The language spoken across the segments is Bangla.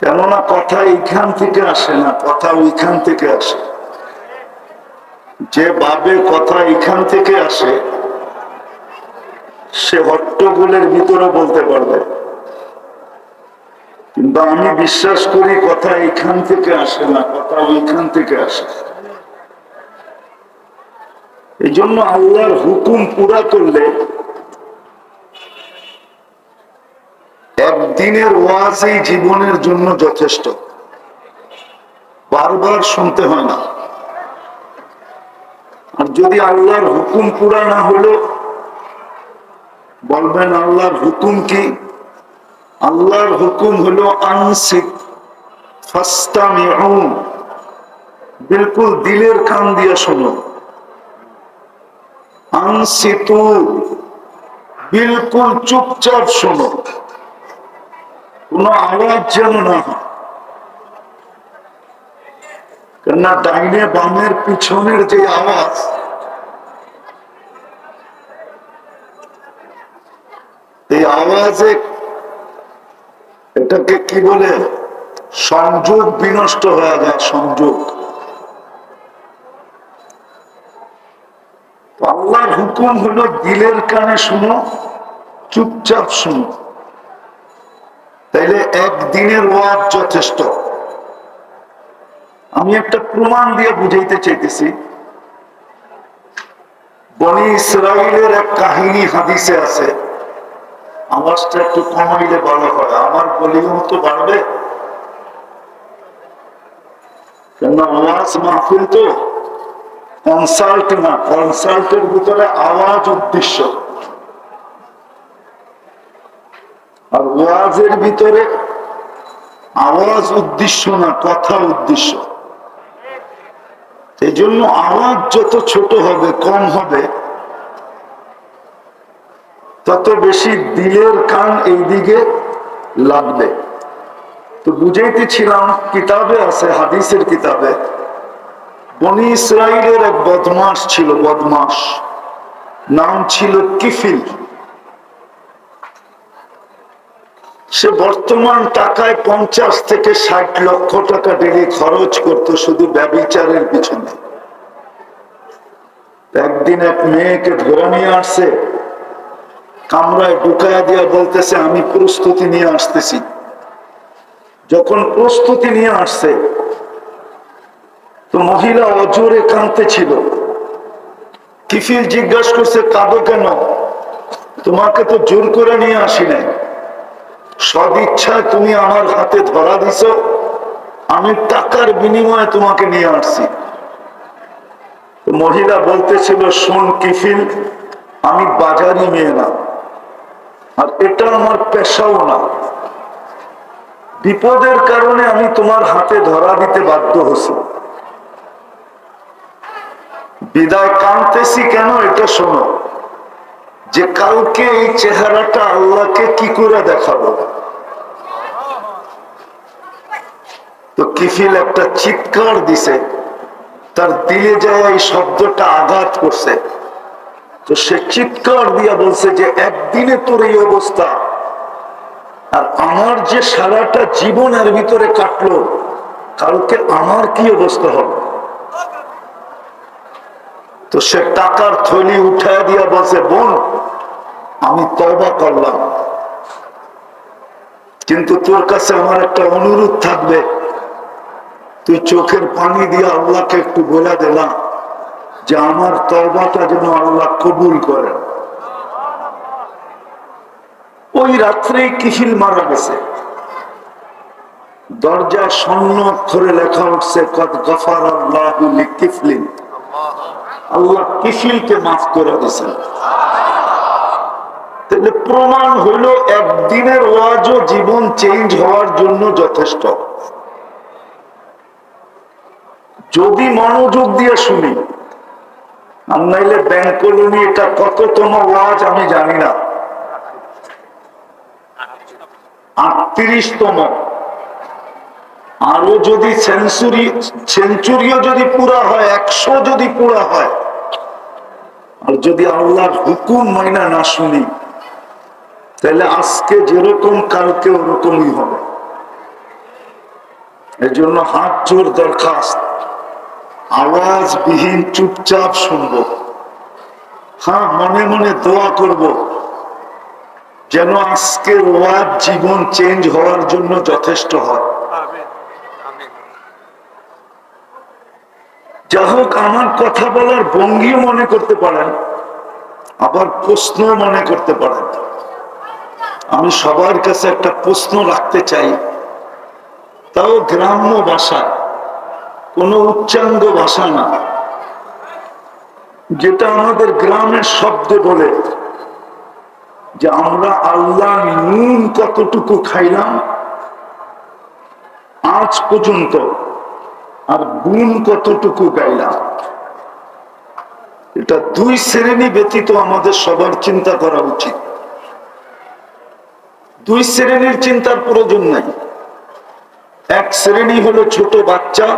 কেননা কথা এইখান থেকে আসে না, কথা ওইখান থেকে আসে। যে ভাবে কথা এইখান থেকে আসে, সে হট্টগোলের ভিতরে বলতে পারবে। কিন্তু আমি বিশ্বাস করি কথা এইখান থেকে আসে না, কথা ওইখান থেকে আসে। এই জন্য আল্লাহর হুকুম পুরা করলে একদিনের ওয়াজ এই জীবনের জন্য যথেষ্ট। বারবার শুনতে হয় না। আর যদি আল্লাহর হুকুম পুরা না হলো, বলবেন আল্লাহর হুকুম কি? আল্লাহর হুকুম হলো ফাস্তামিউন। বিলকুল দিলের কান দিয়া শোনো। আনসিতু, বিলকুল চুপচাপ শোনো। কোনো আওয়াজ যেন না কেননা ডাইনে বামের পিছনের যে আওয়াজ, এই আওয়াজে এটাকে কি বলে? সংযোগ বিনষ্ট হয়ে যায়, সংযোগ। আল্লাহর হুকুম হলো দিলের কানে শুনো, চুপচাপ শুনো। তাইলে একদিনের ওয়াজ যথেষ্ট। আমি একটা প্রমাণ দিয়ে বুঝাইতে চাইতেছি। বনি ইসরায়েলের এক কাহিনী হাদিসে আছে। আওয়াজটা একটু কমাইলে ভালো হয়, আমার বলিও তো বাড়বে। কেন আওয়াজ মাহফিল তো কনসাল্ট না কনসাল্টের ভিতরে আওয়াজ উদ্দেশ্য। আর ওয়াজের ভিতরে আওয়াজ উদ্দেশ্য না, কথা উদ্দেশ্য। এই জন্য আওয়াজ যত ছোট হবে, কম হবে, তত বেশি দিলের কান এই দিকে লাগবে। তো বুঝাইতেছিলাম, কিতাবে আছে, হাদিসের কিতাবে। বনি ইসরায়েলের এক বদমাস ছিল বদমাস নাম ছিল কিফিল। সে বর্তমান টাকায় পঞ্চাশ থেকে ষাট লক্ষ টাকা ডেলি খরচ করতো শুধু ব্যবচারের পিছনে। একদিন এক মেয়েকে ধরে নিয়ে আসছে, কামরায় ঢুকায়া দিয়া বলতেছে, আমি প্রস্তুতি নিয়ে আসতেছি। যখন প্রস্তুতি নিয়ে আসছে, তো মহিলা অজোরে কাঁদতে ছিল। কিফিল জিজ্ঞাসা করছে, কাঁদো কেন? তোমাকে তো জোর করে নিয়ে আসি নাই। সদ ইচ্ছায় তুমি আমার হাতে ধরা দিছ। আমি টাকার বিনিময়ে তোমাকে নিয়ে আসছি। মহিলা বলতেছিল, শোন কিফিল, আমি বাজারি মেয়ে না। আর এটা আমার পেশাও না। বিপদের কারণে আমি তোমার হাতে ধরা দিতে বাধ্য হছি বিদায় কানতেছি কেন এটা শোনো। যে কালকে এই চেহারাটা আল্লাহকে কি করে দেখাবো? তো কিফিল একটা চিৎকার দিছে, তার দিলে যায় এই শব্দটা আঘাত করছে। তো সে চিৎকার দিয়া বলছে যে, একদিনে তোর এই অবস্থা। আর আমার যে সারাটা জীবনের ভিতরে কাটলো, কালকে আমার কি অবস্থা হবে? তো সে টাকার থলি উঠায় দিয়া বলছে, বোন, আমি তবা করলাম। কিন্তু তোর কাছে আমার একটা অনুরোধ থাকবে। তুই চোখের পানি দিয়ে আল্লাহকে একটু বলে দিলাম যে আমার তবাটা যেন আল্লাহ কবুল করেন ওই রাত্রে কিহিল মারা গেছে। দরজায় স্বর্ণ অক্ষরে লেখা উঠছে, কদ গফার আল্লাহ কিফলিন আল্লাহ কিফিলকে মাফ করে দিয়েছেন? তাহলে প্রমাণ হলো একদিনের ওয়াজও জীবন চেঞ্জ হওয়ার জন্য যথেষ্ট। যদি মনোযোগ দিয়ে শুনি, আর ব্যাংক কলোনি এটা কততম ওয়াজ আমি জানি না। আটত্রিশতম। আরও যদি সেঞ্চুরি, সেঞ্চুরিও যদি পুরা হয়, একশো যদি পুরা হয়, আর যদি আল্লাহর হুকুম মাইনা না শুনি, তাহলে আজকে যেরকম, কালকে ওরকমই হবে। এর জন্য হাত জোর দরখাস্ত, আওয়াজবিহীন চুপচাপ শুনব। হ্যাঁ মনে মনে দোয়া করব, যেন আজকের ওয়াজ জীবন চেঞ্জ হওয়ার জন্য যথেষ্ট হয়। যা হোক আমার কথা বলার ভঙ্গিও মনে করতে পারেন, আবার প্রশ্ন মনে করতে পারেন। আমি সবার কাছে একটা প্রশ্ন রাখতে চাই। তাও গ্রাম্য ভাষা, কোন উচ্চাঙ্গ ভাষা না, যেটা আমাদের গ্রামের শব্দে বলে যে আমরা আল্লাহ নুন কতটুকু খাইলাম, আজ পর্যন্ত আর গুণ কতটুকু গাইলাম? এটা দুই শ্রেণি ব্যতীত আমাদের সবার চিন্তা করা উচিত। দুই শ্রেণির চিন্তার প্রয়োজন নাই। এক শ্রেণি হলো ছোট বাচ্চা।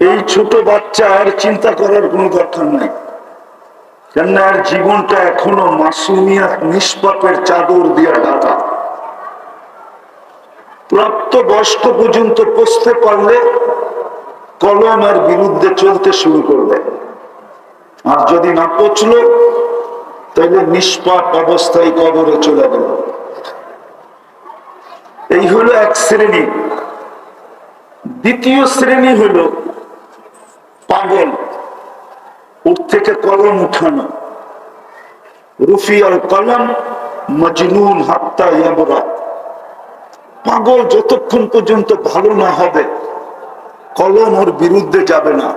এই ছোট বাচ্চা আর চিন্তা করার কোনো দরকার নাই। কেননা, আর জীবনটা এখনও মাসুমিয়াত নিষ্পাপের চাদর দিয়া ঢাকা। প্রাপ্ত বয়স্ক পর্যন্ত পৌঁছতে পারলে কলমের বিরুদ্ধে চলতে শুরু করবে আর যদি না পচল তাহলে নিষ্পাপ অবস্থায় কবরে চলে গেল। এই হলো এক শ্রেণি। দ্বিতীয় শ্রেণি হলো পাগল। ওর থেকে কলম উঠানো। রুফিয়াল কলম মজনুন হাত্তা ইয়াবরা পাগল যতক্ষণ পর্যন্ত ভালো না হবে, কলম ওর বিরুদ্ধে যাবে না।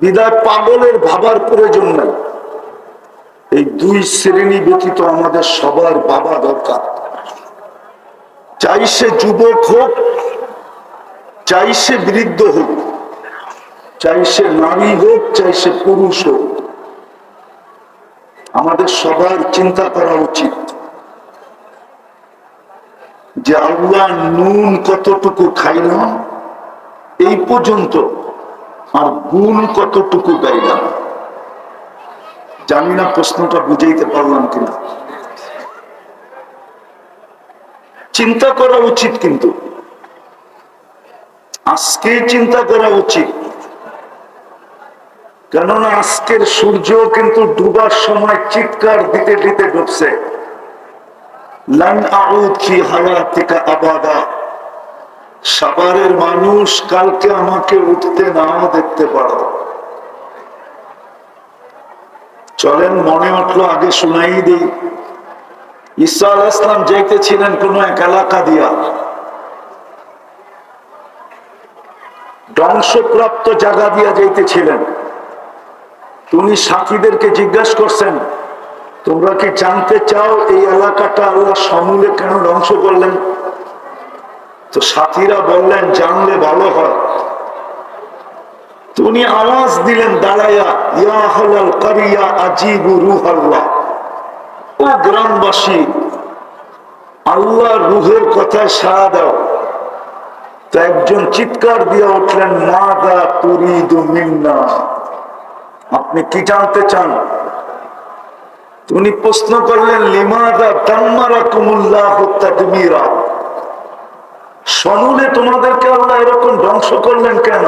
বিদায় পাগলের ভাবার প্রয়োজন নাই। এই দুই শ্রেণি ব্যতীত আমাদের সবার বাবা দরকার। চাই সে যুবক হোক, চাই সে বৃদ্ধ হোক, চাই সে নারী হোক, চাই সে পুরুষ হোক। আমাদের সবার চিন্তা করা উচিত। যে আল্লাহ নুন কতটুকু খাইলাম এই পর্যন্ত আর গুণ কতটুকু গাইলাম জানি না প্রশ্নটা বুঝাইতে পারলাম কিনা। চিন্তা করা উচিত কিন্তু। আজকে চিন্তা করা উচিত। কেননা আজকের সূর্য কিন্তু ডুবার সময় চিৎকার দিতে দিতে ডুবছে। সাভারের মানুষ কালকে আমাকে উঠতে নাও দেখতে পারো। চলেন, মনে উঠল, আগে শুনাই দিই। ঈসা আল ইসলাম যাইতেছিলেন কোন এক এলাকা দিয়া। ধ্বংসপ্রাপ্ত জায়গা দিয়া যাইতেছিলেন। তুমি সাথীদেরকে জিজ্ঞাসা করছেন তোমরা কি জানতে চাও এই এলাকাটা আল্লাহ সমূলে কেন ধ্বংস করলেন? তো সাথীরা বললেন, জানলে ভালো হয়। তুমি আওয়াজ দিলেন দাঁড়াইয়া ইয়া হলাল ও গ্রামবাসী আল্লাহ রুহের কথায় সাড়া দাও। তো একজন চিৎকার দিয়ে উঠলেন, মাদা তুরিদু মিন্না। আপনি কি জানতে চান? উনি প্রশ্ন করলেন, লিমাদা দাম্মারা কুমুল্লাহ সমূলে তোমাদেরকে আল্লাহ এরকম ধ্বংস করলেন কেন?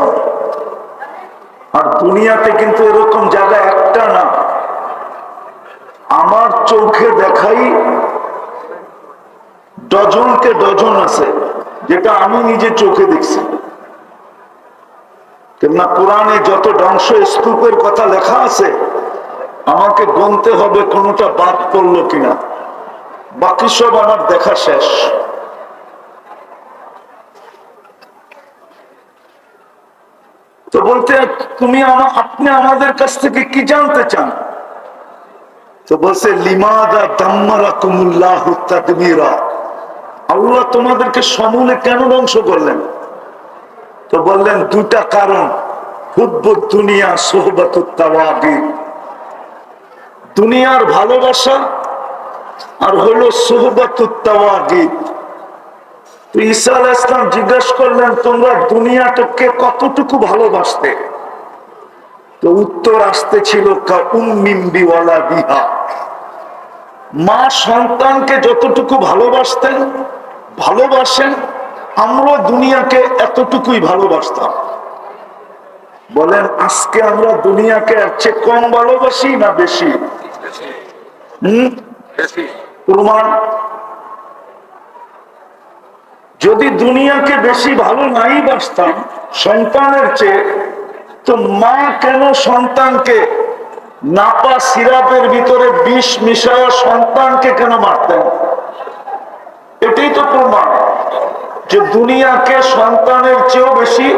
আর দুনিয়াতে কিন্তু এরকম জায়গা একটা না। আমার চোখে দেখাই ডজনকে ডজন আছে, যেটা আমি নিজে চোখে দেখছি। কেননা কোরআনে যত ধ্বংস স্তূপের কথা লেখা আছে আমাকে গুনতে হবে কোনটা বাদ পড়ল কিনা। বাকি সব আমার দেখা শেষ। তো বলতে, তুমি আপনি আমাদের কাছ থেকে কি জানতে চান? তো বলছে, লিমাদা দাম্মারা কুমুল্লাহ তাদমিরা আল্লাহ তোমাদেরকে সমূলে কেন ধ্বংস করলেন? তো বললেন, দুটা কারণ। হুব্বুদ দুনিয়া সোহবত দুনিয়ার ভালোবাসা আর হলো সোহবত তো ঈসা আল ইসলাম জিজ্ঞাসা করলেন, তোমরা দুনিয়াটাকে কতটুকু ভালোবাসতে? তো উত্তর আসতে ছিল বিহা। মা সন্তানকে যতটুকু ভালোবাসতেন, ভালোবাসেন আমরা দুনিয়াকে এতটুকুই ভালোবাসতাম। বলেন, আজকে আমরা দুনিয়াকে এর চেয়ে কম ভালোবাসি না বেশি? প্রমাণ যদি দুনিয়াকে বেশি ভালো নাই বাসতাম সন্তানের চেয়ে তো মা কেন সন্তানকে নাপা সিরাপের ভিতরে বিষ মিশায়া সন্তানকে কেন মারতেন? এটাই তো প্রমাণ যে দুনিয়াকে সন্তানের চেয়েও বেশি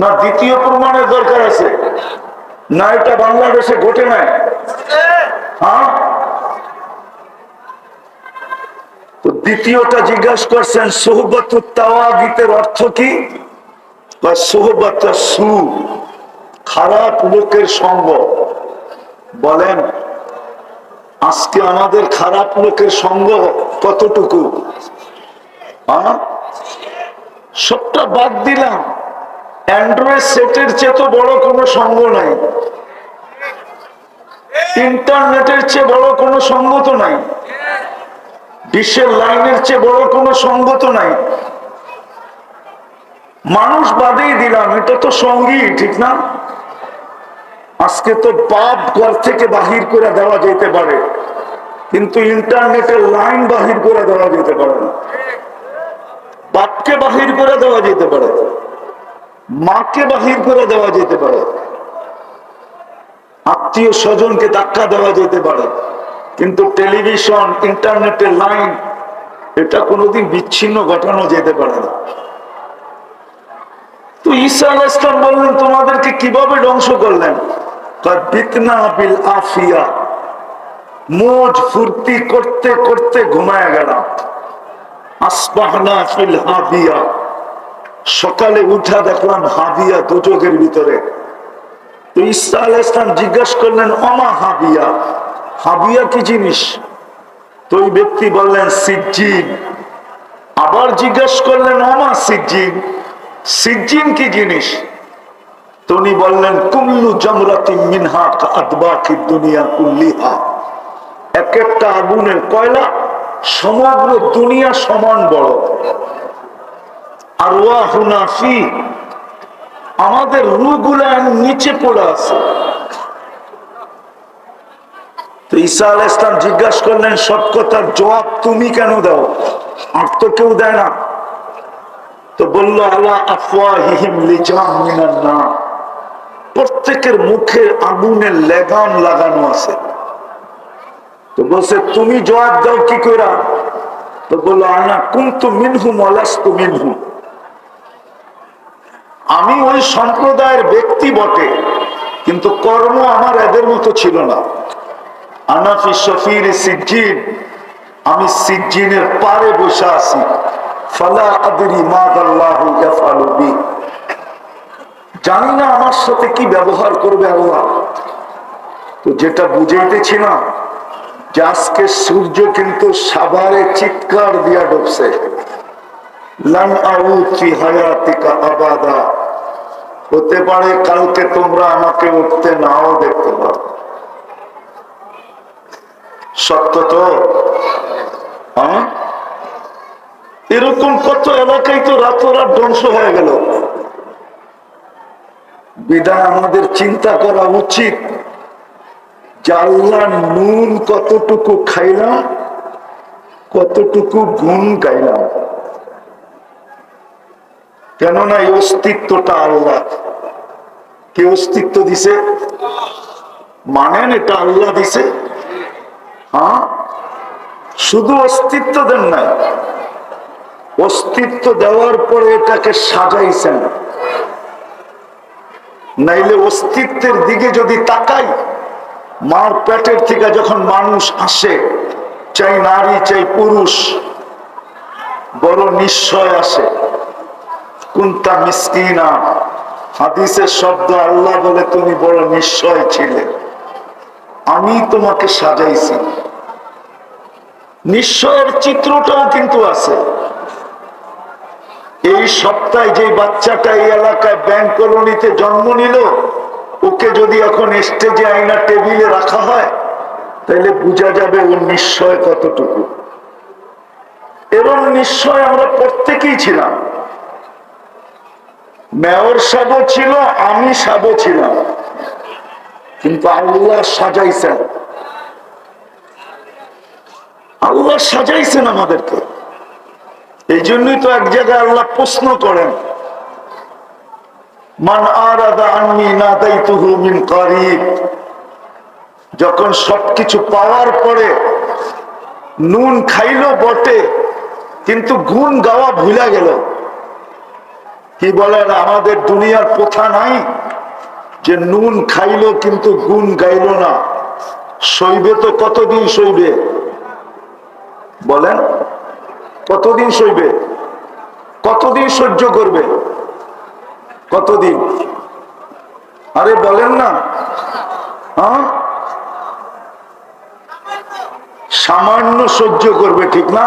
না দ্বিতীয় প্রমাণের দরকার আছে? না এটা বাংলাদেশে ঘটে নাই। হ্যাঁ তো দ্বিতীয়টা জিজ্ঞাসা করছেন, সোহবত তাওয়াগিতের অর্থ কি? বা সোহবত সু, খারাপ লোকের সঙ্গ। বলেন, আজকে আমাদের খারাপ লোকের সঙ্গ কতটুকু? সবটা বাদ দিলাম। অ্যান্ড্রয়েড সেটের চেয়ে তো বড় কোনো সঙ্গ নাই। ইন্টারনেটের চেয়ে বড় কোনো সঙ্গ তো নাই। ডিশের লাইনের চেয়ে বড় কোনো সঙ্গ তো নাই। মানুষ বাদেই দিলাম, এটা তো সঙ্গী, ঠিক না? আজকে তো বাপ ঘর থেকে বাহির করে দেওয়া যেতে পারে, কিন্তু ইন্টারনেটের লাইন বাহির করে দেওয়া যেতে পারে না। বাপকে বাহির করে দেওয়া যেতে পারে, মাকে বাহির করে দেওয়া যেতে পারে, আত্মীয় স্বজনকে ধাক্কা দেওয়া যেতে পারে। কিন্তু টেলিভিশন, ইন্টারনেটের লাইন, এটা কোনোদিন বিচ্ছিন্ন ঘটানো যেতে পারে না। তো ঈসা আল ইসলাম বললেন, তোমাদেরকে কীভাবে ধ্বংস করলেন? জিজ্ঞাসা করলেন, অমা হাবিয়া হাবিয়া কি জিনিস? তো ওই ব্যক্তি বললেন, সিজ্জিন। আবার জিজ্ঞেস করলেন অমা সিজ্জিন। সিজ্জিন কি জিনিস? তো উনি বললেন, কুল্লু জমরাতি মিনহা আদবাকি দুনিয়া কুল্লিহা। এক একটা আগুনের কয়লা সমগ্র দুনিয়া সমান বড়। আর ওয়া হুনাফি, আমাদের রুগুলা নিচে পড়ে আছে। তো ঈসা আল ইসলাম জিজ্ঞাসা করলেন, সব কথার জবাব তুমি কেন দাও? আর তো কেউ দেয় না। তো বলল আল্লাহ আফওয়াহিহিম প্রত্যেকের মুখে আগুনের লেগাম লাগানো আছে। তো বলছে, তুমি জবাব দাও কি কইরা? তো বলল, আনা কুন্তু মিনহুম অলাস্তু মিনহুম। আমি ওই সম্প্রদায়ের ব্যক্তি বটে, কিন্তু কর্ম আমার এদের মতো ছিল না। আনাফি শফির সিজ্জিন। আমি সিজ্জিনের পারে বসে আছি। ফালা আদরি বি। জানি না আমার সাথে কি ব্যবহার করবে আল্লাহ। তো যেটা বুঝাইতেছি না, যে আজকে সূর্য কিন্তু সাভারে চিৎকার দিয়া ডুবছে। লান আউদ হায়াতিকা আবাদা। হতে পারে কালকে তোমরা আমাকে উঠতে নাও দেখতে পারো। সত্য তো? এরকম কত এলাকায় তো রাতরাত ধ্বংস হয়ে গেল। বিদায় আমাদের চিন্তা করা উচিত আল্লাহ নুন কতটুকু খাইলাম, কতটুকু গুণ গাইলাম। কেননা এই অস্তিত্বটা আল্লাহ। কে অস্তিত্ব দিছে? মানেন এটা আল্লাহ দিছে। হ্যাঁ? শুধু অস্তিত্ব দেন না অস্তিত্ব দেওয়ার পরে এটাকে সাজাইছেন। নাইলে অস্তিত্বের দিকে যদি তাকাই, মার পেটের থেকে যখন মানুষ আসে, চাই নারী, চাই পুরুষ, বড় নিশ্চয় আসে। কুন্তা মিসকিনা, হাদিসের শব্দ আল্লাহ বলে, তুমি বড় নিশ্চয় ছিলে। আমি তোমাকে সাজাইছি। নিশ্চয়ের চিত্রটাও কিন্তু আছে। এই সপ্তাহে যে বাচ্চাটা এই এলাকায় ব্যাংক কলোনিতে জন্ম নিল, ওকে যদি এখন স্টেজে আয়না টেবিলে রাখা হয় তাহলে বোঝা যাবে ওর নিশ্চয় কতটুকু। এবং নিশ্চয় আমরা প্রত্যেকেই ছিলাম। মেয়র সাবও ছিল, আমি সাবও ছিলাম। কিন্তু আল্লাহ সাজাইছেন। আল্লাহ সাজাইছেন আমাদেরকে। এই জন্যই তো এক জায়গায় আল্লাহ প্রশ্ন করেন, মান আরাদা যখন সবকিছু পাওয়ার পরে নুন খাইলো বটে, কিন্তু গুণ গাওয়া ভুলা গেল। কি বলেন, আমাদের দুনিয়ার প্রথা নাই? যে নুন খাইলো কিন্তু গুণ গাইল না। সইবে তো কতদিন সইবে বলেন, কতদিন সইবে কতদিন সহ্য করবে? কতদিন? আরে বলেন না। হ্যাঁ? সামান্য সহ্য করবে, ঠিক না?